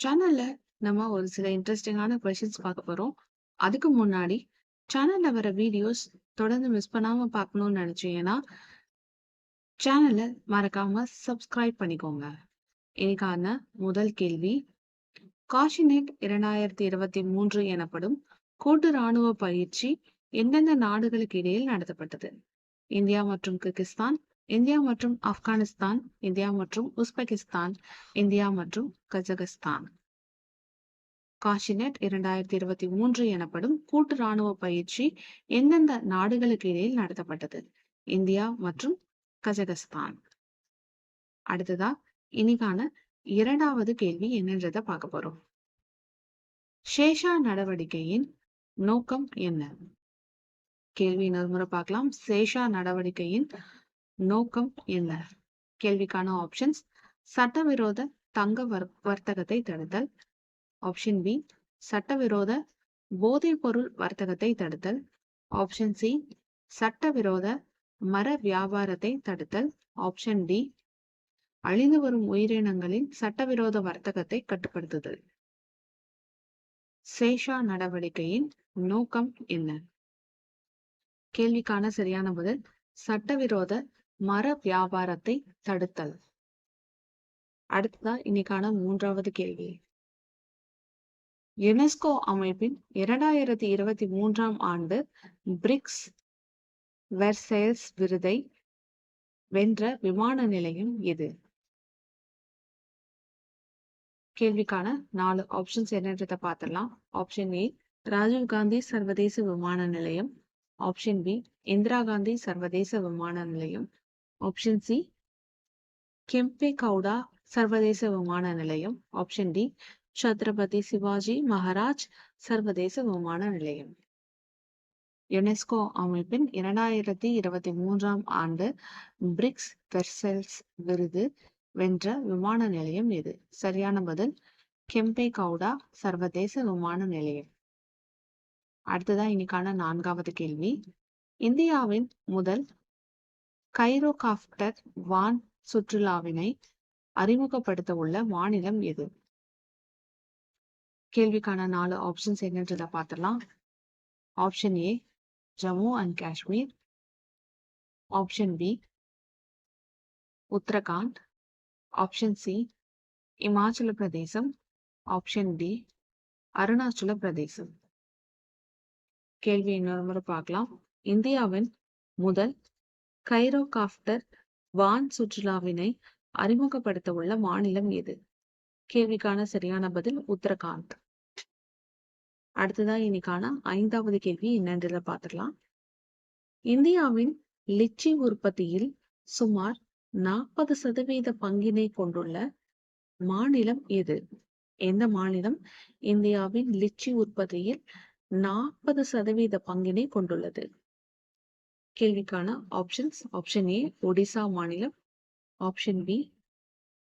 சேனல்ல நம்ம ஒரு சில இன்ட்ரெஸ்டிங்கான கொஸ்டின்ஸ் பார்க்க போறோம். அதுக்கு முன்னாடி சேனல்ல வர வீடியோஸ் தொடர்ந்து மிஸ் பண்ணாம பார்க்கணும்னு நினைச்சீங்கன்னா, சேனல மறக்காம சப்ஸ்கிரைப் பண்ணிக்கோங்க. இன்னைக்கான முதல் கேள்வி, காஷினெட் இரண்டாயிரத்தி இருபத்தி மூன்று எனப்படும் கூட்டு ராணுவ பயிற்சி எந்தெந்த நாடுகளுக்கு இடையில் நடத்தப்பட்டது? இந்தியா மற்றும் கிர்கிஸ்தான், இந்தியா மற்றும் ஆப்கானிஸ்தான், இந்தியா மற்றும் உஸ்பெகிஸ்தான், இந்தியா மற்றும் கஜகஸ்தான். காஷினெட் இரண்டாயிரத்தி இருபத்தி மூன்று எனப்படும் கூட்டு ராணுவ பயிற்சி எந்தெந்த நாடுகளுக்கு இடையில் நடத்தப்பட்டது? இந்தியா மற்றும் கஜகஸ்தான். அடுத்ததா இனிக்கான இரண்டாவது கேள்வி என்னன்றதை பார்க்க போறோம். ஷேஷா நடவடிக்கையின் நோக்கம் என்ன? கேள்வி இன்னொரு முறை பார்க்கலாம். சேஷா நடவடிக்கையின் நோக்கம் என்ன? கேள்விக்கான ஆப்ஷன்ஸ் சட்டவிரோத தங்க வர்த்தகத்தை தடுத்தல். ஆப்ஷன் பி சட்டவிரோத போதைப் பொருள் வர்த்தகத்தை தடுத்தல். ஆப்ஷன் சி சட்டவிரோத மர வியாபாரத்தை தடுத்தல். ஆப்ஷன் டி அழிந்து வரும் உயிரினங்களின் சட்டவிரோத வர்த்தகத்தை கட்டுப்படுத்துதல். சேஷா நடவடிக்கையின் நோக்கம் என்ன? கேள்விக்கான சரியான பதில் சட்டவிரோத மர வியாபாரத்தை தடுத்தல். அடுத்ததா இன்னைக்கான மூன்றாவது கேள்வி. யுனெஸ்கோ அமைப்பின் 2023ஆம் ஆண்டு பிரிக்ஸ் வெர்சைல்ஸ் விருதை வென்ற விமான நிலையம் எது? கேள்விக்கான நாலு ஆப்ஷன்ஸ் என்னன்றதை பார்த்துடலாம். ஆப்ஷன் ஏ ராஜீவ் காந்தி சர்வதேச விமான நிலையம். ஆப்ஷன் பி இந்திரா காந்தி சர்வதேச விமான நிலையம். ஆப்ஷன் சி கெம்பே கவுடா சர்வதேச விமான நிலையம். ஆப்ஷன் டி சத்ரபதி சிவாஜி மகாராஜ் சர்வதேச விமான நிலையம். யுனெஸ்கோ அமைப்பின் 2023ஆம் ஆண்டு பிரிக்ஸ் பெர்செல்ஸ் விருது வென்ற விமான நிலையம் எது? சரியான பதில் கெம்பே கவுடா சர்வதேச விமான நிலையம். அடுத்ததா இன்னைக்கான நான்காவது கேள்வி. இந்தியாவின் முதல் கைரோகாப்டர் வான் சுற்றுலாவினை அறிமுகப்படுத்த உள்ள மாநிலம் எது? கேள்விக்கான நாலு ஆப்ஷன்ஸ் என்னன்றதை பார்த்துடலாம். Option A Jammu and Kashmir. Option B Uttarakhand. Option C Himachal Pradesh. Option D Arunachal பிரதேசம். கேள்வி இன்னொரு முறை பார்க்கலாம். இந்தியாவின் முதல் கைரோகாப்டர் வான் சுற்றுலாவினை அறிமுகப்படுத்த உள்ள மாநிலம் எது? கேள்விக்கான சரியான பதில் உத்தரகாண்ட். அடுத்ததா இன்னைக்கான ஐந்தாவது கேள்வி என்னன்றத பார்த்துடலாம். இந்தியாவின் லிச்சி உற்பத்தியில் சுமார் நாற்பது சதவீத பங்கினை கொண்டுள்ள மாநிலம் எது? எந்த மாநிலம் இந்தியாவின் லிச்சி உற்பத்தியில் நாற்பது சதவீத பங்கினை கொண்டுள்ளது? கேள்விக்கான ஆப்ஷன்ஸ் ஆப்ஷன் ஏ ஒடிசா மாநிலம். Option B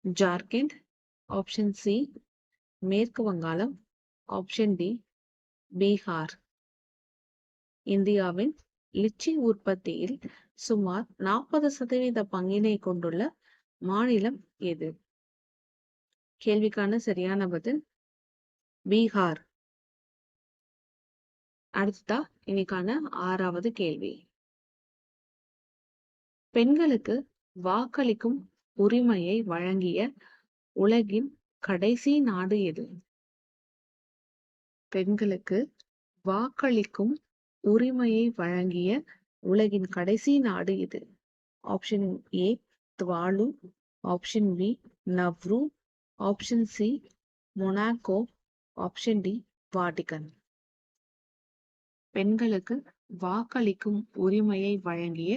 Jharkhand. Option C மேற்கு வங்காளம். Option D Bihar. இந்தியாவின் லிச்சி உற்பத்தியில் சுமார் நாற்பது சதவீத பங்கினை கொண்டுள்ள மாநிலம் எது? கேள்விக்கான சரியான பதில் பீகார். அடுத்ததா இன்னைக்கான ஆறாவது கேள்வி. பெண்களுக்கு வாக்களிக்கும் உரிமையை வழங்கிய உலகின் கடைசி நாடு எது? பெண்களுக்கு வாக்களிக்கும் உரிமையை வழங்கிய உலகின் கடைசி நாடு இது option A Tuvalu. Option B Nauru. Option C Monaco. Option D Vatican. பெண்களுக்கு வாக்களிக்கும் உரிமையை வழங்கிய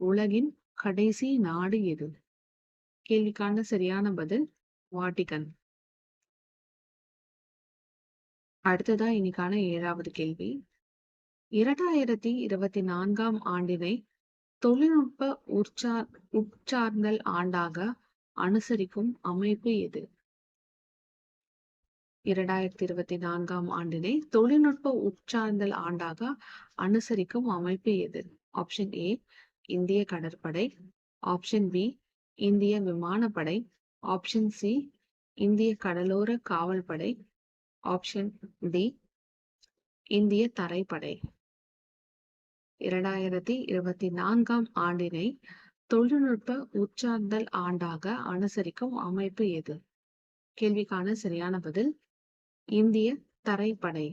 உலகின் கடைசி நாடு எது? கேள்விக்கான சரியான பதில் வாட்டிகன். அடுத்ததா இன்னைக்கான ஏழாவது கேள்வி. 2024ஆம் ஆண்டினை தொழில்நுட்ப உற்சார் உட்சார்ந்தல் ஆண்டாக அனுசரிக்கும் அமைப்பு எது? 2024ஆம் ஆண்டினை தொழில்நுட்ப உட்சார்ந்தல் ஆண்டாக அனுசரிக்கும் அமைப்பு எது? ஆப்ஷன் ஏ இந்திய கடற்படை. ஆப்ஷன் பி இந்திய விமானப்படை. ஆப்ஷன் சி இந்திய கடலோர காவல்படை ஆப்ஷன் டி இந்திய தரைப்படை இரண்டாயிரத்தி இருபத்தி நான்காம் ஆண்டினை தொழில்நுட்ப உச்சார்ந்தல் ஆண்டாக அனுசரிக்கும் அமைப்பு எது கேள்விக்கான சரியான பதில் இந்திய தரைப்படை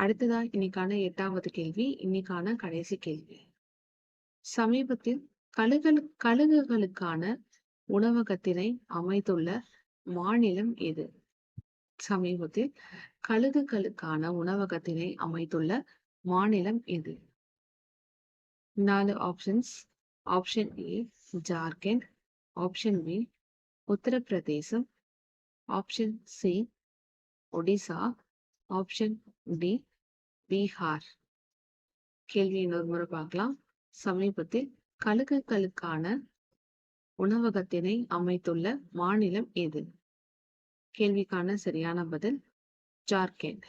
அடுத்ததா இன்னைக்கான எட்டாவது கேள்வி இன்னைக்கான கடைசி கேள்வி. சமீபத்தில் கழுகல் கழுகுகளுக்கான உணவகத்தினை அமைத்துள்ள மாநிலம் எது? சமீபத்தில் கழுகுகளுக்கான உணவகத்தினை அமைத்துள்ள மாநிலம் எது? நாலு options. Option A Jharkhand. Option B Uttar Pradesh. Option C Odisha. Option D Bihar. கேள்வி இன்னொரு முறை பார்க்கலாம். சமீபத்தில் கழுகுகளுக்கான உணவகத்தினை அமைத்துள்ள மாநிலம் எது? கேள்விக்கான சரியான பதில் ஜார்க்கண்ட்.